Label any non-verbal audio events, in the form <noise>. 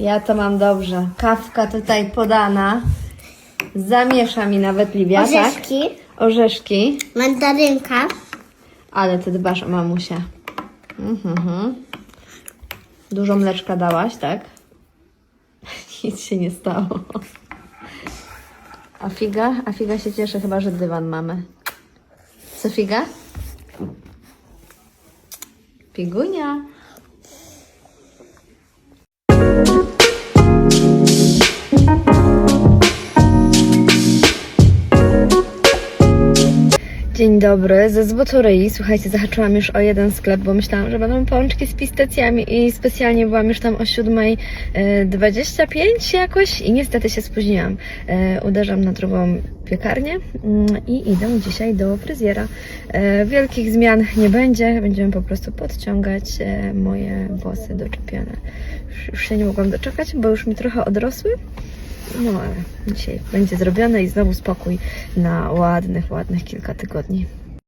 Ja to mam dobrze. Kawka tutaj podana. Zamiesza mi nawet Livia, tak? Orzeszki, Orzeszki. mandarynka, Ale ty dbasz o mamusię. Mhm. Dużo mleczka dałaś, tak? <laughs> Nic się nie stało. A figa? A figa się cieszy chyba, że dywan mamy. Co figa? Thank you. Dzień dobry, ze Złotoryi. Słuchajcie, zahaczyłam już o jeden sklep, bo myślałam, że będą pączki z pistacjami i specjalnie byłam już tam o 7.25 jakoś i niestety się spóźniłam. E, uderzam na drugą piekarnię mm, i idę dzisiaj do fryzjera. E, wielkich zmian nie będzie, będziemy po prostu podciągać e, moje włosy doczepione. Już się nie mogłam doczekać, bo już mi trochę odrosły. No dzisiaj będzie zrobione i znowu spokój na ładnych, ładnych kilka tygodni.